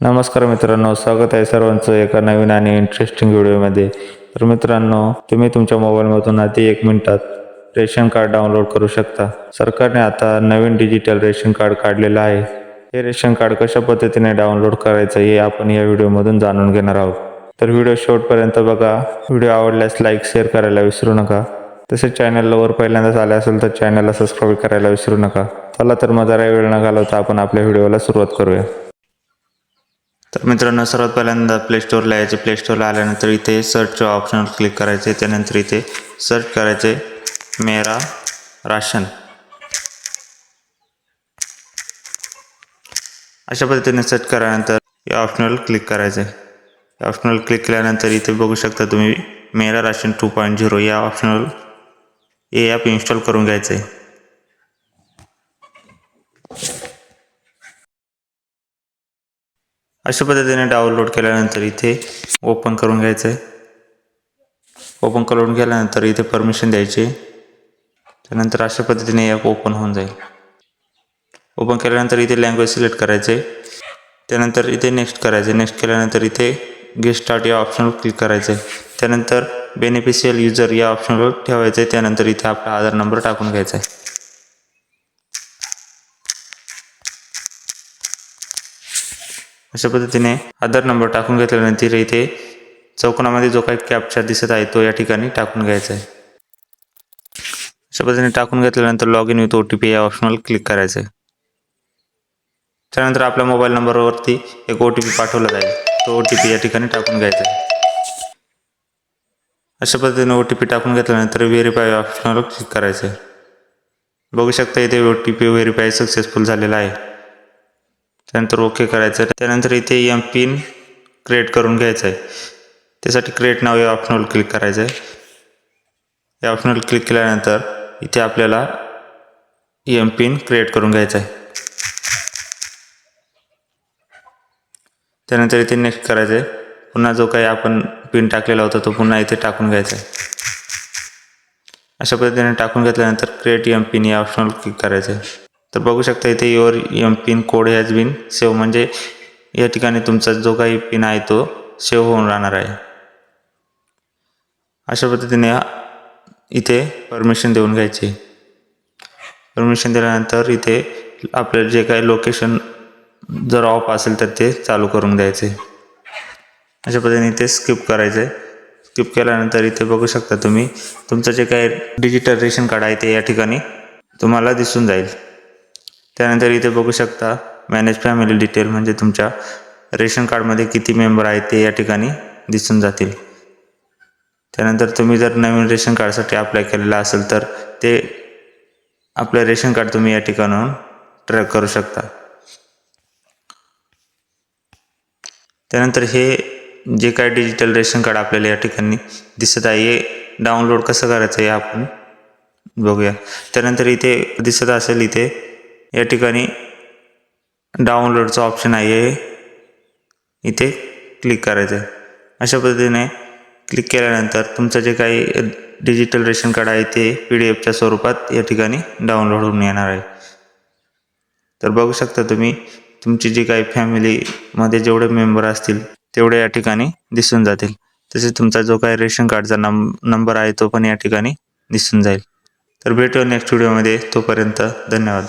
नमस्कार मित्रांनो स्वागत आहे सर्वांचं एका नवीन आणि इंटरेस्टिंग व्हिडिओमध्ये तर मित्रांनो तुम्ही तुमच्या मोबाईलमधून आधी एक मिनिटात रेशन कार्ड डाउनलोड करू शकता. सरकारने आता नवीन डिजिटल रेशन कार्ड काढलेलं आहे. हे रेशन कार्ड कशा पद्धतीने डाउनलोड करायचं हे आपण या व्हिडिओमधून जाणून घेणार आहोत. तर व्हिडिओ शेवटपर्यंत बघा. व्हिडिओ आवडल्यास लाईक शेअर करायला विसरू नका. तसेच चॅनलवर वर पहिल्यांदाच आले असेल तर चॅनलला सबस्क्राईब करायला विसरू नका. चला तर मग जरा वेळ न घालवता आपण आपल्या व्हिडिओला सुरुवात करूया. तर मित्रांनो सर्वात पहिल्यांदा प्ले स्टोअरला यायचे. प्ले स्टोअरला आल्यानंतर इथे सर्चच्या ऑप्शनवर क्लिक करायचे. त्यानंतर इथे सर्च करायचे. मेरा राशन. अशा पद्धतीने सर्च करायनंतर या ऑप्शनवर क्लिक करायचे. या ऑप्शनवर क्लिक केल्यानंतर इथे बघू शकता तुम्ही Mera Ration two point zero या ऑप्शनवर हे ॲप इन्स्टॉल करून घ्यायचं आहे अशा पद्धतीने डाउनलोड केल्यानंतर इथे ओपन करून घ्यायचं आहे ओपन करून गेल्यानंतर इथे परमिशन द्यायची. त्यानंतर अशा पद्धतीने ॲप ओपन होऊन जाईल. ओपन केल्यानंतर इथे लँग्वेज सिलेक्ट करायचे. त्यानंतर इथे नेक्स्ट करायचे. नेक्स्ट केल्यानंतर इथे गेट स्टार्ट या ऑप्शनवर क्लिक करायचं. आहे त्यानंतर बेनिफिशियल युजर या ऑप्शनवर ठेवायचं. आहे त्यानंतर इथे आपला आधार नंबर टाकून घ्यायचा आहे. अशा पद्धतीने आधार नंबर टाकून घेतल्यानंतर इथे चौकोनामध्ये जो काही कॅप्चर दिसत आहे तो या ठिकाणी टाकून घ्यायचा आहे. अशा पद्धतीने टाकून घेतल्यानंतर log in with O T P या ऑप्शनवर क्लिक करायचं आहे. त्यानंतर आपल्या मोबाईल नंबरवरती एक ओ टी पी पाठवला जाईल. तो ओ टी पी या ठिकाणी टाकून घ्यायचा आहे. अशा पद्धतीने ओ टी पी टाकून घेतल्यानंतर व्हेरीफाय ऑप्शनवर क्लिक करायचं आहे. बघू शकता इथे O T P verify successful झालेला आहे. त्यानंतर ओके करायचं त्यानंतर इथे एम पिन क्रिएट करून घ्यायचं आहे. त्यासाठी क्रिएट नाव या ऑप्शनवर क्लिक करायचं आहे. या ऑप्शनवर क्लिक केल्यानंतर इथे आपल्याला एम पिन क्रिएट करून घ्यायचा आहे. त्यानंतर इथे नेक्स्ट करायचं आहे. पुन्हा जो काही आपण पिन टाकलेला होता तो पुन्हा इथे टाकून घ्यायचा आहे. अशा पद्धतीने टाकून घेतल्यानंतर क्रिएट एम पिन या ऑप्शनवर क्लिक करायचं आहे. तर बघू शकता इथे your M PIN code has been save म्हणजे या ठिकाणी तुमचा जो काही पिन आहे तो सेव्ह होऊन राहणार आहे. अशा पद्धतीने इथे परमिशन देऊन घ्यायची. परमिशन दिल्यानंतर इथे आपलं जे काही लोकेशन जर ऑफ असेल तर ते चालू करून द्यायचे अशा पद्धतीने इथे स्किप करायचं. आहे स्किप केल्यानंतर इथे बघू शकता तुम्ही तुमचं जे काही डिजिटल रेशन कार्ड आहे ते या ठिकाणी तुम्हाला दिसून जाईल. त्यानंतर इथे बघू शकता मॅनेज फॅमिली डिटेल म्हणजे तुमच्या रेशन कार्डमध्ये किती मेंबर आहेत ते या ठिकाणी दिसून जातील. त्यानंतर तुम्ही जर नवीन रेशन कार्डसाठी अप्लाय केलेलं असेल तर ते आपलं रेशन कार्ड तुम्ही या ठिकाणाहून ट्रॅक करू शकता. त्यानंतर हे जे काय डिजिटल रेशन कार्ड आपल्याला या ठिकाणी दिसत आहे हे डाउनलोड कसं करायचं हे आपण बघूया. त्यानंतर इथे दिसत असेल इथे या ठिकाणी डाउनलोडचं ऑप्शन आहे. इथे क्लिक करायचं आहे अशा पद्धतीने क्लिक केल्यानंतर तुमचं जे काही डिजिटल रेशन कार्ड आहे ते पी डी एफच्या स्वरूपात या ठिकाणी डाउनलोड होऊन येणार आहे. तर बघू शकता तुम्ही तुमची जी काही फॅमिलीमध्ये जेवढे मेंबर असतील तेवढे या ठिकाणी दिसून जातील. तसेच तुमचा जो काही रेशन कार्डचा नंब नंबर आहे तो पण या ठिकाणी दिसून जाईल. तर भेटूया नेक्स्ट व्हिडिओमध्ये तोपर्यंत धन्यवाद.